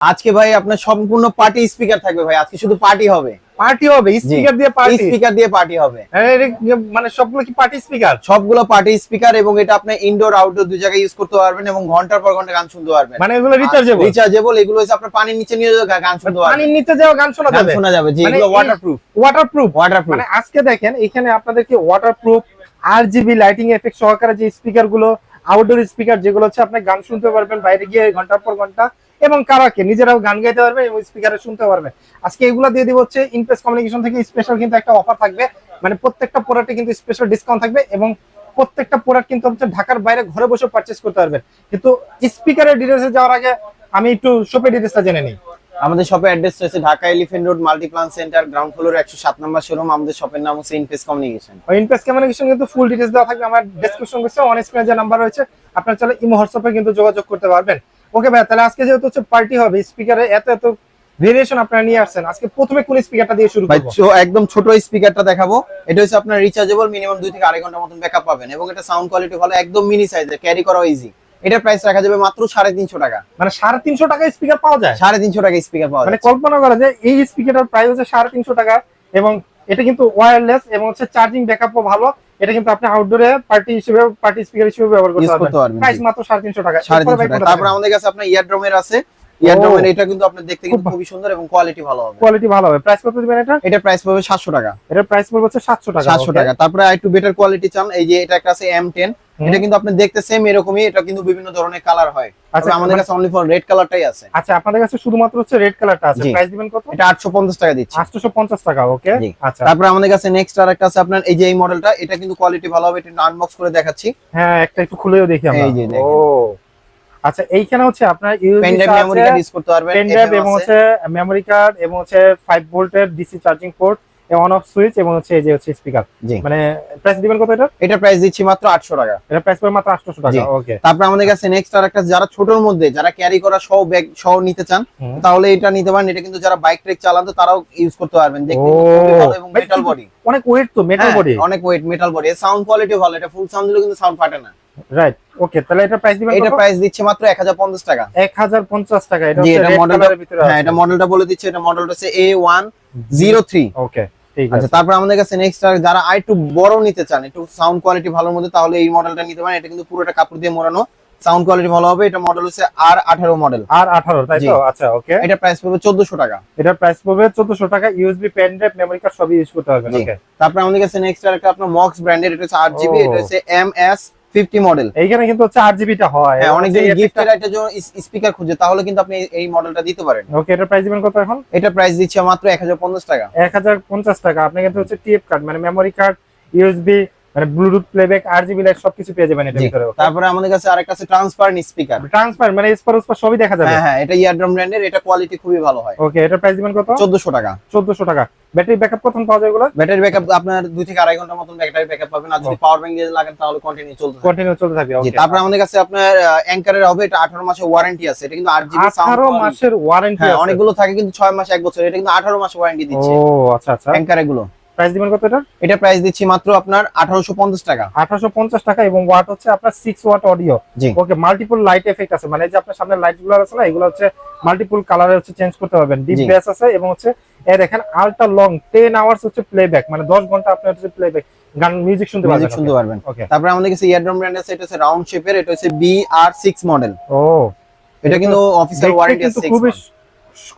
আজকে ভাই আপনার সম্পূর্ণ পার্টি স্পিকার থাকবে ভাই। আজকে শুধু পার্টি হবে। পার্টি হবে স্পিকার দিয়ে পার্টি স্পিকার দিয়ে পার্টি হবে। মানে সবগুলো কি পার্টি স্পিকার সবগুলো পার্টি স্পিকার এবং এটা আপনি ইনডোর আউটডোর দুই জায়গায় ইউজ করতে পারবেন এবং ঘণ্টার পর ঘণ্টা গান শুনতে পারবেন। মানে এগুলো রিচার্জেবল রিচার্জেবল এগুলো হচ্ছে আপনার পানির নিচে নিয়ে গা- গান শুনতে পারবেন পানির নিচে যাও গান শোনা যাবে? শোনা যাবে জি মানে এগুলো ওয়াটারপ্রুফ ওয়াটারপ্রুফ ওয়াটারপ্রুফ মানে আজকে দেখেন এখানে আপনাদেরকে waterproof R G B lighting effect সহকারে যে স্পিকারগুলো আউটডোর স্পিকার যেগুলো হচ্ছে আপনি গান শুনতে পারবেন বাইরে গিয়ে ঘণ্টার পর ঘণ্টা এবং কারাকে নিজেরাও গান গাইতে পারবেন এবং স্পিকারে শুনতে পারবেন আজকে এগুলো দিয়ে দিব হচ্ছে ইনপেস কমিউনিকেশন থেকে স্পেশাল কিন্তু একটা অফার থাকবে। মানে প্রত্যেকটা প্রোডাক্টে কিন্তু স্পেশাল ডিসকাউন্ট থাকবে এবং প্রত্যেকটা প্রোডাক্ট কিন্তু হচ্ছে ঢাকার বাইরে ঘরে বসে পারচেস করতে পারবেন কিন্তু স্পিকারের ডিটেলসে যাওয়ার আগে আমি একটু শপের ডিটেলসটা জেনে নিই। আমাদের শপের অ্যাড্রেস রয়েছে Dhaka elephant road multiplan centre ground floor একশো সাত নম্বর শোরুম আমাদের শপের নাম হচ্ছে ইনফেস কমিউনিকেশন ইনপেস কমিউনিকেশন কিন্তু ফুল ডিটেলস দেওয়া থাকবে। আমার ডেসক্রিপশন বক্সে অন স্ক্রিনে যে নাম্বার রয়েছে আপনারা চলে ইমো হোয়াটসঅ্যাপে কিন্তু যোগাযোগ করতে পারবেন। ওকে ভাই তাহলে আজকে যেহেতু হচ্ছে পার্টি হবে স্পিকারে এত এত ভেরিয়েশন আপনারা নিয়ে আসছেন আজকে প্রথমে কোন স্পিকারটা দিয়ে শুরু ভাই করব? একদম ছোট স্পিকারটা দেখাবো। এটা হচ্ছে আপনার রিচার্জেবল মিনিমাম দুই থেকে আড়াই ঘণ্টার মতন ব্যাকআপ পাবেন এবং এটা সাউন্ড কোয়ালিটি ভালো একদম মিনি সাইজের ক্যারি করা ইজি এটার প্রাইস রাখা যাবে মাত্র সাড়ে তিনশো টাকা। মানে সাড়ে তিনশো টাকা স্পিকার পাওয়া যায়? সাড়ে তিনশো টাকা স্পিকার পাওয়া যায় মানে কল্পনা করা যায় এই স্পিকারটার প্রাইস হচ্ছে সাড়ে তিনশো টাকা এবং এটা কিন্তু ওয়্যারলেস এবং হচ্ছে চার্জিং ব্যাকআপও ভালো। এটা কিন্তু আপনি আউটডোরে পার্টি হিসেবে পার্টি স্পিকার হিসেবে ব্যবহার করতে পারবেন। প্রাইস মাত্র সাড়ে তিনশো টাকা। তারপর আমাদের কাছে আপনার ইয়ারড্রমের আছে ইয়ারড্রোমের এটা কিন্তু আপনি দেখতে কিন্তু খুবই সুন্দর এবং কোয়ালিটি ভালো হবে। কোয়ালিটি ভালো হবে। প্রাইস কত দিবেন এটা? এটা প্রাইস পাবে সাতশো টাকা। এটার প্রাইস পড়বে হচ্ছে সাতশো টাকা সাতশো okay? টাকা। তারপরে একটু বেটার কোয়ালিটি চান এই যে এটা একটা আছে এম টেন হুম। এটা কিন্তু আপনি দেখতে সেম এরকমই এটা কিন্তু বিভিন্ন ধরনের কালার হয়। আচ্ছা, আমাদের কাছে অনলি ফর রেড কালারটাই আছে। আচ্ছা আপনাদের কাছে শুধুমাত্র হচ্ছে রেড কালারটা আছে। প্রাইস দিবেন কত? এটা আটশো পঞ্চাশ টাকা দিচ্ছি। আটশো পঞ্চাশ টাকা ওকে আচ্ছা। তারপরে আমাদের কাছে নেক্সট আর একটা আছে আপনার এই যে এই মডেলটা এটা কিন্তু কোয়ালিটি ভালো হবে এটা আনবক্স করে দেখাচ্ছি। হ্যাঁ একটা একটু খুলেও দেখি আমরা। এই যে ও। আচ্ছা এইখানে হচ্ছে আপনার pen drive memory card use করতে পারবেন পেন ড্রাইভ এবং হচ্ছে মেমোরি কার্ড এবং হচ্ছে 5 ভোল্টের DC charging port on off switch এবং হচ্ছে এই যে হচ্ছে স্পিকার মানে প্রাইস দিবেন কত এটা? এটা প্রাইস দিচ্ছি মাত্র আটশো টাকা। এটা প্রাইস পড়বে মাত্র 800 টাকা ওকে তারপরে আমাদের কাছে নেক্সট আর একটা যারা ছোটর মধ্যে যারা ক্যারি করা সহ ব্যাগ সহ নিতে চান তাহলে এটা নিতে পারেন। এটা কিন্তু যারা বাইক ট্রেক চালান তো তারাও ইউজ করতে পারবেন। দেখতে ভালো এবং মেটাল বডি অনেক ওয়েট তো মেটাল বডি অনেক weight metal body sound quality ভালো এটা ফুল সাউন্ড দিলেও কিন্তু সাউন্ড ফাটে না। রাইট ওকে তাহলে এটা প্রাইস দিবেন এটা প্রাইস দিচ্ছে মাত্র 1050 টাকা। 1050 টাকা এটা হচ্ছে এটা মডেলটা ভিতরে হ্যাঁ এটা মডেলটা বলে দিচ্ছে এটা মডেলটা হচ্ছে A103 ওকে আচ্ছা তারপর আমাদের কাছে নেক্সট আর যারা আর একটু বড় নিতে চান একটু সাউন্ড কোয়ালিটি ভালোর মধ্যে তাহলে এই মডেলটা নিতে পারেন। এটা কিন্তু পুরোটা কাপড় দিয়ে মোড়ানো। সাউন্ড কোয়ালিটি ভালো হবে। এটা মডেল হচ্ছে আর আঠারো মডেল আর 18 তাই তো? আচ্ছা ওকে এটা প্রাইস পড়বে চোদ্দশো টাকা। এটা প্রাইস পড়বে 1400 টাকা। USB pen drive memory card সবই ইউজ করতে পারবেন। ওকে তারপর আমাদের কাছে নেক্সট আর একটা আপনার মক্স ব্র্যান্ডের এটা হচ্ছে আট জিবি এটা হচ্ছে এম এস ফিফটি মডেল এইখানে কিন্তু হচ্ছে 8GB টা হয়। হ্যাঁ অনেক জন এবং হচ্ছে গিফটের একটা জন্য স্পিকার খুঁজে তাহলে কিন্তু আপনি এই- মডেলটা দিতে পারেন। ওকে এটা প্রাইস দিবেন কত এখন? এটা প্রাইস দিচ্ছে মাত্র এক হাজার পঞ্চাশ টাকা। এক হাজার পঞ্চাশ টাকা। আপনি কিন্তু হচ্ছে টিএফ কার্ড মানে মেমোরি কার্ড ইউএসবি মানে bluetooth playback R G B light সবকিছু পেয়ে যাবেন এটার ভিতরে তারপরে আমাদের কাছে আরেকটা আছে ট্রান্সপারেন্ট স্পিকার ট্রান্সফার মানে স্পার স্পার সবই দেখা যাবে। হ্যাঁ হ্যাঁ এটা ইয়ারড্রাম ব্র্যান্ডের এটা কোয়ালিটি খুবই ভালো হয়। ওকে এটার প্রাইস দিবেন কত? চোদ্দশো টাকা। চোদ্দশো টাকা। ব্যাটারি ব্যাকআপ কখন পাওয়া যায় এগুলো? ব্যাটারি ব্যাকআপ আপনার দুই থেকে আড়াই ঘণ্টার মতন ব্যাটারি ব্যাকআপ পাবেন। আর যদি পাওয়ার ব্যাংক দিয়ে লাগান তাহলে কন্টিনিউ চলতে থাকবে কন্টিনিউ চলতে থাকবে ওকে তারপরে আমাদের কাছে আপনার অ্যাঙ্কারের হবে এটা আঠারো মাসের ওয়ারেন্টি আছে। এটা কিন্তু আট জিবি আঠারো মাসের ওয়ারেন্টি হ্যাঁ অনেকগুলো থাকে কিন্তু ছয় মাস এক বছর। এটা কিন্তু আঠারো মাস ওয়ারেন্টি দিচ্ছে। ও আচ্ছা আচ্ছা। অ্যাঙ্কারে গুলো প্রাইস দিবেন কত এটা? এটা প্রাইস দিচ্ছি মাত্র আপনার আঠারোশো পঞ্চাশ টাকা। আঠারোশো পঞ্চাশ টাকা এবং ওয়াট হচ্ছে আপনার six watt audio okay multiple light effect আছে। মানে যে আপনার সামনে লাইটগুলো আছে না এগুলো হচ্ছে মাল্টিপল কালারে হচ্ছে চেঞ্জ করতে পারবেন। ডিপ বেস আছে এবং হচ্ছে এ দেখেন আলট্রা লং টেন আওয়ার্স হচ্ছে প্লেব্যাক মানে দশ ঘণ্টা আপনি হচ্ছে প্লেব্যাক গান মিউজিক শুনতে পারবেন। মিউজিক শুনতে পারবেন। ওকে তারপরে আমাদের কাছে ইয়ারড্রাম ব্র্যান্ড আছে এটা হচ্ছে রাউন্ড শেপের এটা হচ্ছে বি আর সিক্স মডেল ও। এটা কিন্তু অফিসিয়াল ওয়ারেন্টি আছে খুবই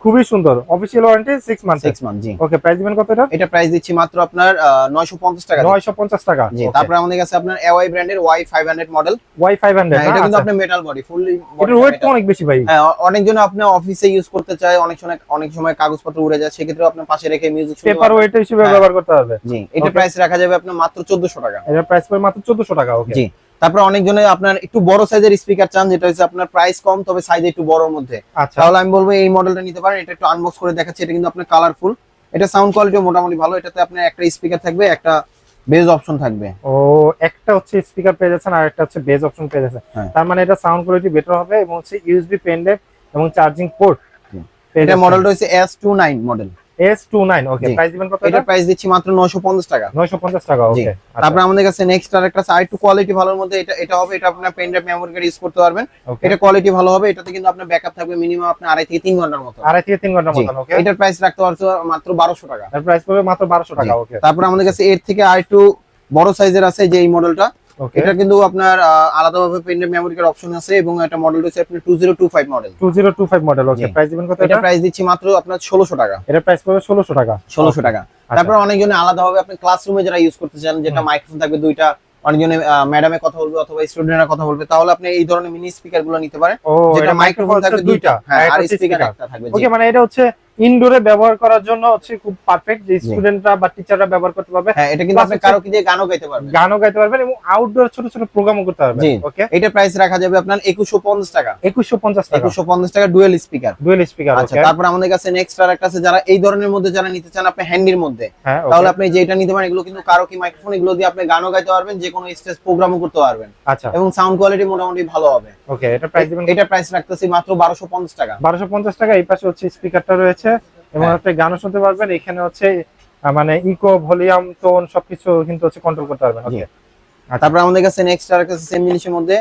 খুবই সুন্দর। Official warranty six month six month জি। ওকে প্রাইস দিবেন কত এটা? এটা প্রাইস দিচ্ছি মাত্র আপনার নয়শো পঞ্চাশ টাকা দিয়ে। নয়শো পঞ্চাশ টাকা। জি তারপরে আমাদের কাছে আপনার এওয়াই ব্র্যান্ডের Y five hundred model Y five hundred এটা কিন্তু আপনার মেটাল বডি ফুললি এটার ওয়েট অনেক বেশি ভাই। হ্যাঁ অ- অনেকজন আপনি অফিসে ইউজ করতে চায় অনেক সময় অনেক সময় কাগজপত্র উড়ে যায় সেক্ষেত্রে আপনার পাশে রেখে মিউজিক শুনতে পেপার। ওয়েট হিসেবে হ্যাঁ। ব্যবহার করতে হবে। জি এটা প্রাইস রাখা যাবে আপনার মাত্র 1400 টাকা। এটার প্রাইস পড়ে মাত্র চোদ্দশো টাকা ওকে জি। তারপরে অনেকজনে আপনার একটু বড় সাইজের স্পিকার চান যেটা হচ্ছে আপনার প্রাইস কম তবে সাইজ একটু বড়র মধ্যে। আচ্ছা। তাহলে আমি বলব এই মডেলটা নিতে পারেন এটা একটু আনবক্স করে দেখাচ্ছি এটা কিন্তু আপনার কালারফুল এটা সাউন্ড কোয়ালিটি মোটামুটি ভালো এটাতে আপনার একটা স্পিকার থাকবে একটা বেজ অপশন থাকবে। ও একটা হচ্ছে স্পিকার পেয়ে যাচ্ছেন আর একটা হচ্ছে বেজ অপশন পেয়ে যাচ্ছেন। হ্যাঁ। তার মানে এটা সাউন্ড কোয়ালিটি বেটার হবে এবং হচ্ছে ইউএসবি পেন ড্রাইভ এবং চার্জিং পোর্ট এটা মডেলটা হচ্ছে S two nine model S two nine okay price দিবেন কত এটা প্রাইস দিচ্ছি মাত্র 950 টাকা। নয়শো পঞ্চাশ টাকা ওকে তারপর আমাদের কাছে নেক্সট আরেকটা আছে আরেকটু কোয়ালিটি ভালোর মধ্যে এটা এটা হবে এটা আপনার pen drive memory card use করতে পারবেন। এটা কোয়ালিটি ভালো হবে এটাতে কিন্তু আপনার ব্যাকআপ থাকবে মিনিমাম আপনার আড়াই থেকে তিন ঘণ্টার মতো। আড়াই থেকে তিন ঘণ্টার জি। মতন ওকে এটার প্রাইস রাখতে পারছ মাত্র বারোশো টাকা। এর প্রাইস পড়বে মাত্র বারোশো টাকা ওকে তারপর আমাদের কাছে এর থেকে আর একটু বড় সাইজের আছে যে এই মডেলটা এটা কিন্তু আপনার আলাদাভাবে পেন মেমোরি কার্ড অপশন আছে এবং এটা মডেলটা হচ্ছে আপনার two zero two five model two zero two five model okay price দিবেন কত এটা এটা? প্রাইস দিচ্ছি মাত্র আপনার ষোলোশো টাকা। এটার প্রাইস পড়বে ষোলোশো টাকা। ষোলোশো টাকা। আচ্ছা। তারপর অনেকজনে আলাদাভাবে আপনি ক্লাসরুমে যারা ইউজ করতে চান যেটা। মাইক্রোফোন থাকবে দুইটা অনেকজনে ম্যাডামে কথা বলবে অথবা স্টুডেন্টরা কথা বলবে তাহলে আপনি এই ধরনের মিনি স্পিকারগুলো নিতে পারেন যেটা এটা মাইক্রোফোন থাকবে দুইটা হ্যাঁ আর স্পিকার একটা থাকবে ওকে মানে এটা হচ্ছে ইনডোরে ব্যবহার করার জন্য হচ্ছে খুব পারফেক্ট যে স্টুডেন্টরা বা টিচাররা ব্যবহার করতে পারবে। হ্যাঁ এটা কিন্তু আপনি কারও কি দিয়ে গানও গাইতে পারবেন। গানও গাইতে পারবেন এবং আউটডোর ছোট ছোট প্রোগ্রামও করতে পারবেন ওকে এটা প্রাইস রাখা যাবে আপনার একুশশো পঞ্চাশ টাকা। একুশশো পঞ্চাশ টাকা। একুশশো পঞ্চাশ টাকা ডুয়েল স্পিকার ডুয়েল স্পিকার আচ্ছা তারপর আমাদের কাছে নেক্সট আর একটা আছে যারা এই ধরনের মধ্যে যারা নিতে চান আপনি হ্যান্ডির মধ্যে হ্যাঁ তাহলে আপনি যেটা নিতে পারেন এগুলো কিন্তু কারও কি মাইক্রোফোন এগুলো দিয়ে আপনি গানও গাইতে পারবেন যে কোনো স্টেজ প্রোগ্রামও করতে পারবেন। আচ্ছা। এবং সাউন্ড কোয়ালিটি মোটামুটি ভালো হবে। ওকে এটা প্রাইস দিবেন এটা প্রাইস রাখতেছি মাত্র বারোশো পঞ্চাশ টাকা। বারোশো পঞ্চাশ টাকা এই পাশে হচ্ছে স্পিকারটা রয়েছে। এবং হ্যাঁ। আপনি গানও শুনতে পারবেন। এখানে হচ্ছে মানে ইকো ভলিউম টোন সবকিছু কিন্তু হচ্ছে কন্ট্রোল করতে পারবেন। ওকে তারপর আমাদের কাছে নেক্সট আর একটা সেম জিনিসের মধ্যে।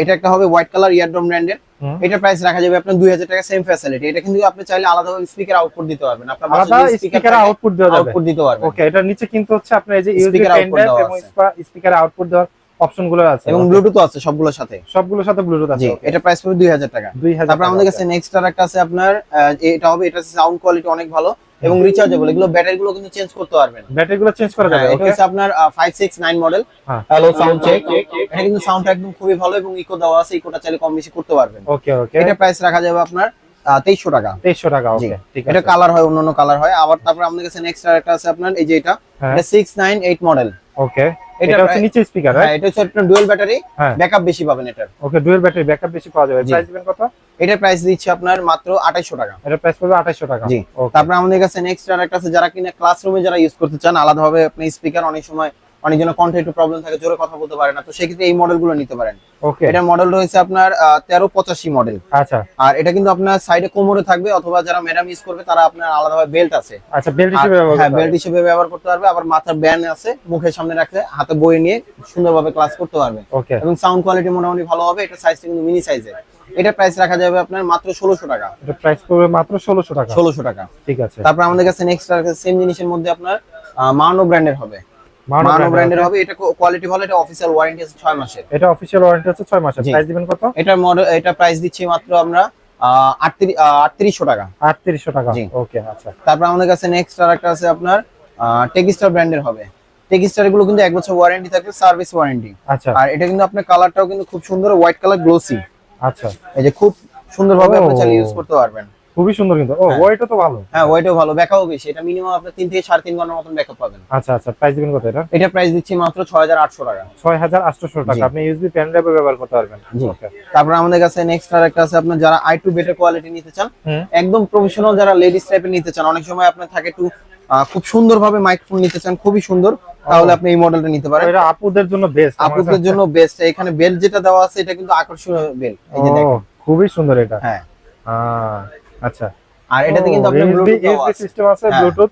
এটা একটা হবে হোয়াইট কালার ইয়ারড্রম ব্র্যান্ডের এটা প্রাইস রাখা যাবে আপনার দুই হাজার টাকা সেম ফ্যাসিলিটি এটা কিন্তু আপনি চাইলে আলাদাভাবে স্পিকার আউটপুট দিতে পারবেন। আপনার আলাদা স্পিকার আউটপুট দেওয়া যাবে। আউটপুট দিতে পারবেন। ওকে এটার নিচে কিন্তু হচ্ছে আপনার এই যে ইউএসবি পেন ড্রাইভ এবং স্পিকার আউটপুট দেওয়ার অপশনগুলো আছে এবং ব্লুটুথ আছে সবগুলোর সাথে। সবগুলোর সাথে ব্লুটুথ আছে এটা প্রাইস পড়বে দুই হাজার টাকা। 2000 তারপর আমাদের কাছে নেক্সট আর একটা আছে আপনার এটা হবে এটা সাউন্ড কোয়ালিটি অনেক ভালো এবং রিচার্জেবল এগুলো ব্যাটারি গুলো কিন্তু চেঞ্জ করতে পারবেন। ব্যাটারি গুলো চেঞ্জ করা যাবে হ্যাঁ, এটা ওকে হচ্ছে আপনার ফাইভ সিক্স নাইন মডেল হ্যাঁ। হ্যালো সাউন্ড চেক এটা কিন্তু সাউন্ড একদম খুবই ভালো এবং ইকো দেওয়া আছে ইকোটা চাইলে কম বেশি করতে পারবেন। ওকে ওকে এটা প্রাইস রাখা যাবে আপনার তেইশশো টাকা। 2300 টাকা ওকে ঠিক এটা কালার হয় অন্যান্য কালার হয়। আবার তারপর আমাদের কাছে নেক্সট আর একটা আছে আপনার এই যে এটা হ্যাঁ। এটা six nine eight model okay এটা হচ্ছে নিচে স্পিকার হ্যাঁ এটা হচ্ছে আপনার ডুয়েল ব্যাটারি। ব্যাকআপ বেশি পাবেন এটার। ওকে ডুয়েল ব্যাটারি ব্যাকআপ বেশি পাওয়া যাবে। প্রাইস দিবেন কত? এটার প্রাইস দিচ্ছি আপনার মাত্র আঠাইশো টাকা। এটা প্রাইস পড়বে 2800 টাকা। জি। তারপর আমাদের কাছে নেক্সট আর একটা আছে যারা কিনা ক্লাসরুমে যারা ইউজ করতে চান আলাদাভাবে আপনি স্পিকার অনেক সময় অনেকজনের কণ্ঠে একটু প্রবলেম থাকে জোরে কথা বলতে পারে না। তো সেক্ষেত্রে এই মডেলগুলো নিতে পারেন। ওকে এটা মডেল রয়েছে আপনার তেরো পঁচাশি মডেল আচ্ছা। আর এটা কিন্তু আপনার সাইডে কোমরে থাকবে অথবা যারা ম্যাডাম ইউজ করবে তারা আপনার আলাদাভাবে বেল্ট আছে। আচ্ছা বেল্ট হিসেবে হ্যাঁ বেল্ট হিসেবে ব্যবহার করতে পারবে আবার মাথার ব্যান আছে মুখের সামনে রাখলে হাতে বই নিয়ে সুন্দরভাবে ক্লাস করতে পারবে। এবং সাউন্ড কোয়ালিটি মোটামুটি ভালো হবে এটা সাইজটা কিন্তু মিনি সাইজের এটা প্রাইস রাখা যাবে আপনার মাত্র ষোলোশো টাকা। এটা প্রাইস পড়বে মাত্র 1600 টাকা। ষোলোশো টাকা। ঠিক আছে। তারপর আমাদের কাছে নেক্সট সেম জিনিসের মধ্যে আপনার মানো ব্র্যান্ডের হবে। মানো মানো brand ব্র্যান্ডের আছে। হবে এটা কোয়ালিটি ভালো এটা অফিসিয়াল ওয়ারেন্টি আছে ছয় মাসের। এটা অফিশিয়াল ওয়ারেন্টি হচ্ছে 6 মাসের। প্রাইস দিবেন কত? এটার মডেল এটা প্রাইস দিচ্ছি মাত্র আমরা আটত্রিশশো টাকা। 3800 টাকা। ওকে আচ্ছা। তারপর আমাদের কাছে নেক্সট আছে আপনার টেকিস্টার ব্র্যান্ডের হবে। টেকিস্টারগুলো কিন্তু এক বছর ওয়ারেন্টি থাকবে সার্ভিস ওয়ারেন্টি আচ্ছা। আর এটা কিন্তু আপনার কালারটাও কিন্তু খুব সুন্দর হোয়াইট কালার গ্লোসি আচ্ছা। এই যে খুব সুন্দরভাবে আপনি চালিয়ে ইউজ করতে পারবেন। খুবই সুন্দর কিন্তু। ও হ্যাঁ। ওয়েটও তো ভালো। হ্যাঁ ওইটাও ভালো ব্যাকআপও বেশি। এটা মিনিমাম আপনার তিন থেকে সাড়ে তিন ঘণ্টার মতন ব্যাকআপ পাবেন। আচ্ছা আচ্ছা প্রাইস দিবেন কত এটা? এটা প্রাইস দিচ্ছি মাত্র ছয় হাজার আটশো টাকা। 6800 টাকা। আপনি ইউএসবি পেন ড্রাইভে ব্যবহার করতে পারবেন। ওকে তারপর আমাদের কাছে নেক্সট আর একটা আছে আপনার যারা আই টু বেটার কোয়ালিটি নিতে চান একদম প্রফেশনাল যারা লেডিস টাইপের নিতে চান অনেক সময় আপনার থাকে একটু খুব সুন্দরভাবে মাইক্রোফোন নিতে চান খুবই সুন্দর তাহলে আপনি এই মডেলটা নিতে পারেন। এটা আপুদের জন্য বেস্ট আপুদের জন্য বেস্ট এখানে বেল্ট যেটা দেওয়া আছে এটা কিন্তু আকর্ষণীয় বেল্ট এই যে দেখেন। খুবই সুন্দর এটা। হ্যাঁ। আচ্ছা। আর এটাতে কিন্তু আপনার ব্লুটুথ সিস্টেম আছে। হ্যাঁ। ব্লুটুথ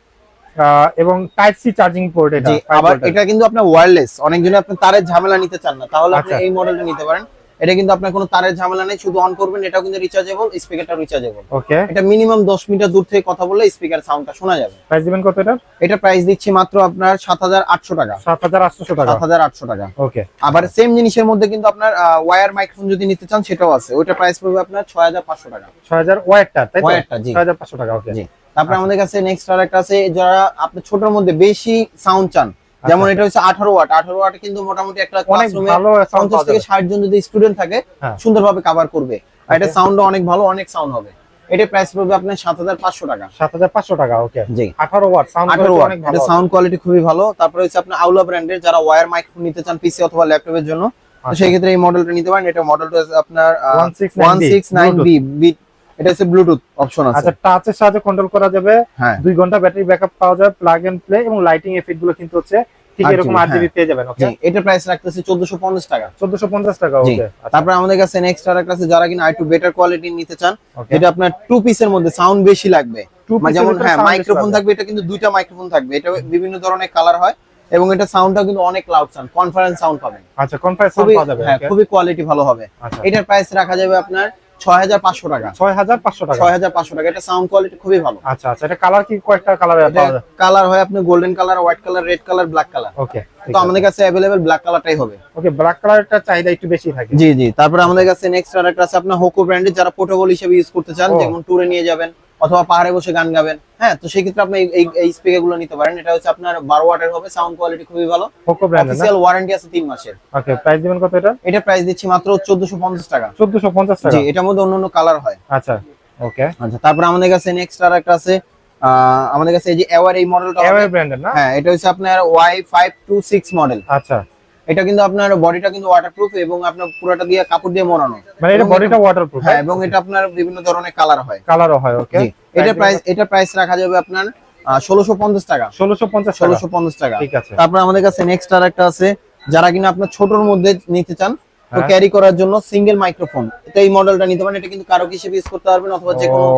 এবং টাইপ সি চার্জিং পোর্ট এটা আবার এটা কিন্তু আপনার ওয়্যারলেস অনেকজনে আপনি তারের ঝামেলা নিতে চান না। তাহলে আপনি আচ্ছা। এই মডেলটা নিতে পারেন। এটা কিন্তু আপনার কোনো তারের ঝামেলা নেই শুধু অন করবেন এটাও কিন্তু রিচার্জেবল স্পিকারটা রিচার্জেবল ওকে এটা মিনিমাম 10 মিটার দূর থেকে কথা বললে স্পিকার সাউন্ডটা শোনা যাবে। প্রাইস দিবেন কত এটা এটা প্রাইস দিচ্ছি মাত্র আপনার 7800 টাকা। 7800 টাকা। 7800 টাকা। ওকে আবার সেম জিনিসের মধ্যে কিন্তু আপনার ওয়্যার মাইক্রোফোন যদি নিতে চান সেটাও আছে। ওইটা প্রাইস পড়বে আপনার 6500 টাকা। 6000 ওয়াটটা তাই তো? ওয়্যারটা জি। 6500 টাকা ওকে জি। তারপর আমাদের কাছে নেক্সট আর একটা আছে যারা আপনি ছোটর মধ্যে বেশি সাউন্ড চান যেমন এটা হচ্ছে 18 ওয়াট। 18 ওয়াট কিন্তু মোটামুটি একটা আচ্ছা। ক্লাসরুমে সাউন্ড 50 থেকে 60 জন যদি স্টুডেন্ট থাকে হ্যাঁ। সুন্দরভাবে কভার করবে। আর এটা. সাউন্ডও অনেক ভালো অনেক সাউন্ড হবে। এটা প্রাইস পড়বে আপনার 7500 টাকা। 7500 টাকা ওকে জি। 18 ওয়াট সাউন্ড 18 ওয়াট। এটা সাউন্ড কোয়ালিটি খুবই ভালো। তারপরে হচ্ছে আপনার আউলা ব্র্যান্ডের যারা ওয়্যার মাইক্রোফোন নিতে চান পিসি অথবা ল্যাপটপের জন্য। আচ্ছা। সেই ক্ষেত্রে এই মডেলটা নিতে পারেন। এটা মডেলটা আপনার 169B 169B এটা হচ্ছে ব্লুটুথ অপশন আছে। আচ্ছা টাচের সাহায্যে কন্ট্রোল করা যাবে। হ্যাঁ। দুই ঘণ্টা ব্যাটারি ব্যাকআপ পাওয়া যাবে প্লাগ এন্ড প্লে এবং লাইটিং এফেক্টগুলো কিন্তু হচ্ছে ঠিক এরকম আরজিবি পেয়ে যাবেন ওকে এটা প্রাইস রাখতেছি 1450 টাকা। 1450 টাকা ওকে তারপর আমাদের কাছে নেক্সট আর একটা আছে যারা কিনা আরেকটু বেটার কোয়ালিটি নিতে চান যেটা আপনার টু পিসের মধ্যে সাউন্ড বেশি লাগবে। মানে যেমন হ্যাঁ মাইক্রোফোন থাকবে এটা কিন্তু দুইটা মাইক্রোফোন থাকবে এটা বিভিন্ন ধরনের কালার হয় এবং এটা সাউন্ডটা কিন্তু অনেক লাউড সাউন্ড কনফারেন্স সাউন্ড পাবেন। আচ্ছা কনফারেন্স খুবই পাওয়া যাবে হ্যাঁ খুবই কোয়ালিটি ভালো হবে। আচ্ছা। এটার প্রাইস রাখা যাবে আপনার ছয় হাজার পাঁচশো টাকা। ছয় হাজার পাঁচশো টাকা? ছয় হাজার পাঁচশো টাকা। এটা সাউন্ড কোয়ালিটি খুবই ভালো। আচ্ছা আচ্ছা। এটা কালার কি কয়েকটা কালার কালার হয় আপনি golden colour white colour red colour black colour okay তো আমাদের কাছে অ্যাভেলেবেল ব্ল্যাক কালারটাই হবে। ওকে ব্ল্যাক কালারটা চাহিদা একটু বেশি থাকে। জি জি। তারপরে আমাদের কাছে নেক্সট আর একটা আছে আপনার হোকো ব্র্যান্ডের যারা পোর্টেবল হিসেবে ইউজ করতে চান। যেমন ট্যুরে নিয়ে যাবেন অথবা পাহাড়ে বসে গান গাবেন। হ্যাঁ তো সেই ক্ষেত্রে আপনি এই- এই স্পিকারগুলো নিতে পারেন। এটা হচ্ছে আপনার বারো ওয়াটের হবে সাউন্ড কোয়ালিটি খুবই ভালো। অফিসিয়াল ওয়ারেন্টি আছে তিন মাসের। ওকে প্রাইস দিবেন কত এটা? এটা প্রাইস দিচ্ছি মাত্র চোদ্দশো পঞ্চাশ টাকা। চোদ্দশো পঞ্চাশ টাকা? জি এটার মধ্যে অন্য অন্য কালার হয়। আচ্ছা ওকে আচ্ছা তারপরে আমাদের কাছে নেক্সট আর একটা আছে আমাদের কাছে এই যে এওয়ার এই মডেলটা এওয়ার ব্র্যান্ডের না? হ্যাঁ এটা হচ্ছে আপনার Y five two six model আচ্ছা। এটা কিন্তু আপনার বডিটা কিন্তু ওয়াটারপ্রুফ এবং আপনার পুরোটা দিয়ে কাপড় দিয়ে মোড়ানো। মানে এটা বডিটা ওয়াটারপ্রুফ হ্যাঁ এবং এটা আপনার বিভিন্ন ধরনের কালার হয়। কালারও হয় ওকে এটা প্রাইস এটা প্রাইস রাখা যাবে আপনার ষোলোশো পঞ্চাশ টাকা। ষোলোশো পঞ্চাশ টাকা। ঠিক আছে। তারপর আমাদের কাছে নেক্সট আর একটা আছে যারা কিনা আপনার ছোটর মধ্যে নিতে চান তো। ক্যারি করার জন্য সিঙ্গেল মাইক্রোফোন এটা এই মডেলটা নিতে পারেন এটা কিন্তু কারও হিসেবে ইউজ করতে পারবেন অথবা যে কোনো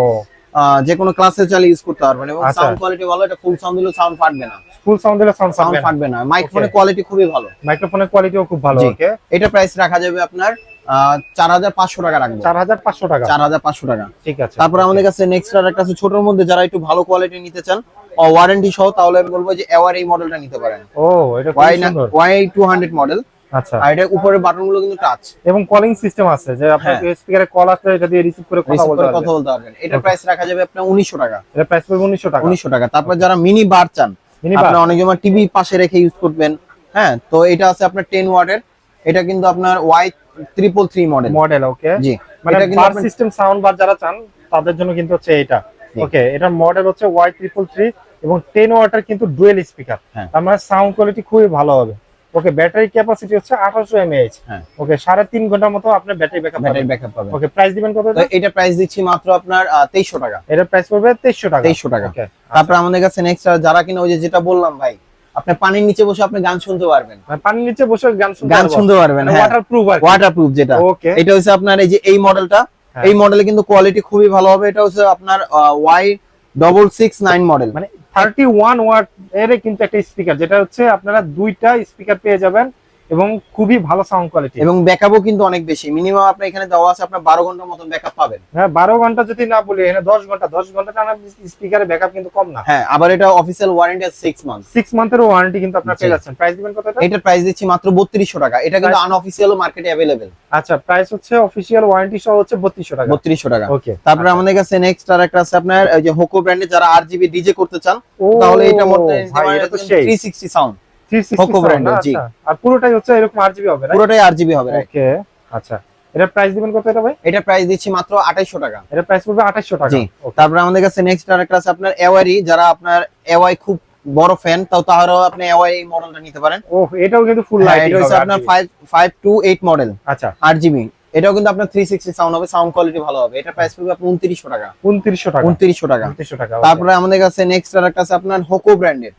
যে কোনো ক্লাসে চালিয়ে ইউজ করতে পারবেন এবং আচ্ছা। সাউন্ড কোয়ালিটি ভালো এটা ফুল সাউন্ড দিলেও সাউন্ড ফাটবে না। ফুল সাউন্ড দিলে সাউন্ড ফাটবে না। মাইক্রোফোনের কোয়ালিটি খুবই ভালো। মাইক্রোফোনের কোয়ালিটিও খুব ভালো ওকে এটা প্রাইস রাখা যাবে আপনার চার হাজার পাঁচশো টাকা রাখব। চার হাজার পাঁচশো টাকা। চার হাজার পাঁচশো টাকা। ঠিক আছে। তারপর আমাদের কাছে নেক্সট আর একটা আছে ছোটর মধ্যে যারা একটু ভালো কোয়ালিটি নিতে চান ওয়ারেন্টি সহ তাহলে আমি বলব যে এওয়ার এই মডেলটা নিতে পারেন। ও এটা ওয়াই টু হান্ড্রেড মডেল আচ্ছা। আর এটা উপরের বাটনগুলো কিন্তু টাচ এবং কলিং সিস্টেম আছে যে আপনার। স্পিকারে কল আসলে এটা দিয়ে রিসিভ করে কথা বলতে পারবেন কথা বলতে পারবেন। Okay. প্রাইস রাখা যাবে আপনার উনিশশো টাকা। এটা প্রাইস পড়বে উনিশশো টাকা। উনিশশো টাকা। তারপর যারা মিনি বার চান মিনি আপনার অনেক সময় টিভি পাশে রেখে ইউজ করবেন। হ্যাঁ তো এটা আছে আপনার টেন ওয়াটের। এটা কিন্তু আপনার Y triple three model model okay জি। মানে বার সিস্টেম সাউন্ড বার যারা চান তাদের জন্য কিন্তু হচ্ছে এটা ওকে এটার মডেল হচ্ছে ওয়াই ট্রিপল থ্রি এবং টেন ওয়াটার কিন্তু ডুয়েল স্পিকার হ্যাঁ। তার মানে সাউন্ড কোয়ালিটি খুবই ভালো হবে। ওকে ব্যাটারি ক্যাপাসিটি হচ্ছে আঠারোশো এমএএইচ হ্যাঁ। ওকে সাড়ে তিন ঘণ্টার মতো আপনার ব্যাটারি ব্যাকআপ ব্যাটারি ব্যাকআপ পাবেন। ওকে প্রাইস দিবেন কত এটা? প্রাইস দিচ্ছি মাত্র আপনার তেইশশো টাকা। এটার প্রাইস পড়বে তেইশশো টাকা। তেইশশো টাকা। তারপর আমাদের কাছে নেক্সট যারা কিনা ওই যে যেটা বললাম ভাই আপনি পানির নিচে বসে আপনি গান শুনতে পারবেন। মানে পানির নিচে বসে গান শুনতে গান শুনতে পারবেন হ্যাঁ। ওয়াটার প্রুফ আর ওয়াটারপ্রুফ যেটা। ওকে। এটা হচ্ছে আপনার এই যে এই মডেলটা হ্যাঁ। এই মডেলে কিন্তু কোয়ালিটি খুবই ভালো হবে। এটা হচ্ছে আপনার Y double six nine model মানে থার্টি ওয়ান ওয়াট এর কিন্তু একটা স্পিকার যেটা হচ্ছে আপনারা দুইটা স্পিকার পেয়ে যাবেন। এবং খুবই ভালো সাউন্ড কোয়ালিটি এবং ব্যাকআপও কিন্তু অনেক বেশি। মিনিমাম আপনার এখানে দেওয়া আছে আপনার বারো ঘণ্টার মতন ব্যাকআপ পাবেন। হ্যাঁ বারো ঘণ্টা যদি না বলি এখানে দশ ঘণ্টা দশ ঘণ্টা টানা স্পিকারের ব্যাকআপ কিন্তু কম না। হ্যাঁ আবার এটা অফিসিয়াল ওয়ারেন্টি আছে সিক্স মান্থ সিক্স মান্থের ওয়ারেন্টি কিন্তু আপনার পেয়ে যাচ্ছেন। প্রাইস দিবেন কত এটা? প্রাইস দিচ্ছি মাত্র বত্রিশশো টাকা। এটা কিন্তু আনঅফিসিয়াল মার্কেটে অ্যাভেলেবেল আচ্ছা প্রাইস হচ্ছে অফিসিয়াল ওয়ারেন্টি সহ হচ্ছে বত্রিশশো টাকা। বত্রিশশো টাকা। ওকে তারপরে আমাদের কাছে নেক্সট আর একটা আছে আপনার ওই যে হোকো ব্র্যান্ডের যারা আর জিবি ডিজে করতে চান তাহলে মধ্যে এটা তো সেই। Three sixty sound 360 Hoco sound brand না? এর, জি। আর পুরোটাই হচ্ছে এরকম আরজিবি হবে পুরোটাই আর হবে ওকে আচ্ছা। এটার প্রাইস দিবেন কত এটা ভাই? এটা প্রাইস দিচ্ছি মাত্র আঠাইশশো টাকা। এটা প্রাইস পড়বে 2800 টাকা। তারপরে আমাদের কাছে নেক্সট আর একটা আছে আপনার এওয়াই যারা আপনার এওয়াই খুব বড় ফ্যান তাও তাহারও আপনি এওয়াই এই মডেলটা নিতে পারেন। ও এটাও কিন্তু ফুল হ্যাঁ, লাইট এটা হচ্ছে আপনার five five two eight model আচ্ছা। এটাও কিন্তু আপনার থ্রি সিক্সটি সাউন্ড হবে সাউন্ড কোয়ালিটি ভালো হবে। এটা প্রাইস পড়বে আপনার টাকা। 2900 টাকা। উনত্রিশশো টাকা। 2900 টাকা তারপরে আমাদের কাছে নেক্সট আর একটা আছে আপনার হোকো ব্র্যান্ডের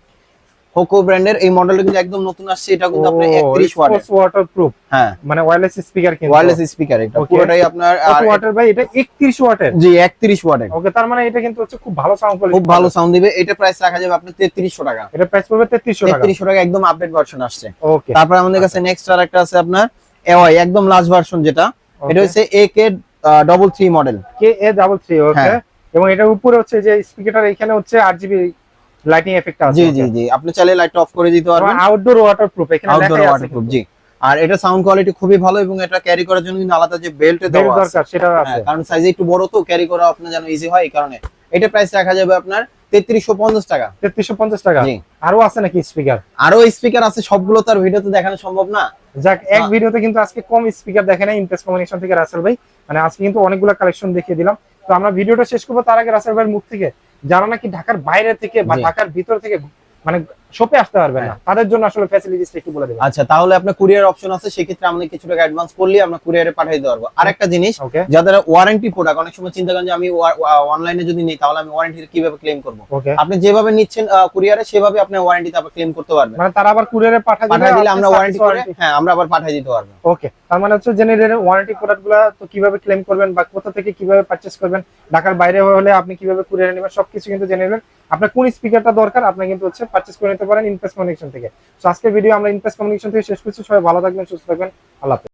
হোকো ব্র্যান্ডের এই মডেলটা কিন্তু একদম নতুন আসছে এটা কিন্তু আপনার একত্রিশ ওয়াটের ওয়াটার প্রুফ হ্যাঁ। মানে ওয়্যারলেস স্পিকার কিন্তু। ওয়্যারলেস স্পিকার এটা পুরোটাই আপনার আর- ওয়াটের ভাই? এটা 31 ওয়াটের জি একত্রিশ ওয়াটের ওকে তার মানে এটা কিন্তু হচ্ছে খুব ভালো সাউন্ড কোয়ালিটি খুব ভালো সাউন্ড দিবে। এটা প্রাইস রাখা যাবে আপনার তেত্রিশশো টাকা। এটা প্রাইস পড়বে 3300 টাকা। তেত্রিশশো টাকা একদম আপডেট ভার্সন আসছে। ওকে তারপর আমাদের কাছে নেক্সট আর একটা আছে আপনার এওয়াই একদম লাস্ট ভার্সন যেটা। এটা হচ্ছে A K double three model K A double three okay. এবং এটার উপরে হচ্ছে যে স্পিকারটার এখানে হচ্ছে আরজিবি লাইটিং এফেক্ট আছে জি জি জি। আপনি চাইলে লাইট অফ করে দিতে পারবেন। আউটডোর ওয়াটার প্রুফ এখানে আউটডোর ওয়াটারপ্রুফ জি। আর এটা সাউন্ড কোয়ালিটি খুবই ভালো এবং এটা ক্যারি করার জন্য কিন্তু আলাদা যে বেল্ট দেওয়া আছে। সেটা আছে হ্যাঁ, কারণ সাইজ একটু বড় তো ক্যারি করা আপনার যেন ইজি হয় এই কারণে। এটা প্রাইস রাখা যাবে আপনার তেত্রিশশো পঞ্চাশ টাকা। 3350 টাকা? আরও আছে নাকি স্পিকার আরও স্পিকার আছে সবগুলো তার ভিডিওতে দেখানো সম্ভব না। যাক এক। ভিডিওতে কিন্তু আজকে কম স্পিকার দেখে নাই ইমপ্রেস কমিউনিকেশন থেকে রাসেল ভাই। মানে আজকে কিন্তু অনেকগুলো কালেকশন দেখিয়ে দিলাম। তো আমরা ভিডিওটা শেষ করব তার আগে রাসেল ভাইয়ের মুখ থেকে যারা নাকি ঢাকার বাইরে থেকে বা ঢাকার ভিতর থেকে মানে শপে আসতে পারবে না। হ্যাঁ। তাদের জন্য আসলে ফ্যাসিলিটিসটা একটু বলে দেবেন। আচ্ছা তাহলে আপনার কুরিয়ার অপশন আছে সেক্ষেত্রে কিছু টাকা অ্যাডভান্স করলে আমরা কুরিয়ারে পাঠিয়ে দিতে পারব আর জিনিস যাদের ওয়ারেন্টি প্রোডাক্ট অনেক সময় চিন্তা করেন যে আমি অনলাইনে যদি নিই তাহলে আমি ওয়ারেন্টি কীভাবে ক্লেম করব? আপনি যেভাবে নিচ্ছেন কুরিয়ারে সেভাবে আপনি ওয়ারেন্টিতে আবার ক্লেম করতে পারবেন। মানে তারা আবার কুরিয়ারে পাঠিয়ে দিলে আমরা ওয়ারেন্টি করে হ্যাঁ আমরা আবার পাঠিয়ে দিতে পারব। ওকে তার মানে হচ্ছে জেনারেল ওয়ারেন্টি প্রোডাক্টগুলো তো কীভাবে ক্লেম করবেন বা কোথা থেকে কীভাবে পারচেস করবেন ঢাকার বাইরে হলে আপনি কীভাবে কুরিয়ারে নেবেন সবকিছু কিন্তু জেনে নেবেন আপনার কোন স্পিকারটা দরকার আপনি কিন্তু হচ্ছে পারচেস করে নিতে পারেন কমিউনিকেশন থেকে। সো আজকের ভিডিও আমরা ইনভেস্ট কমিউনিকেশন থেকে শেষ করছি। সবাই ভালো থাকবেন, সুস্থ থাকবেন। আল্লাহ।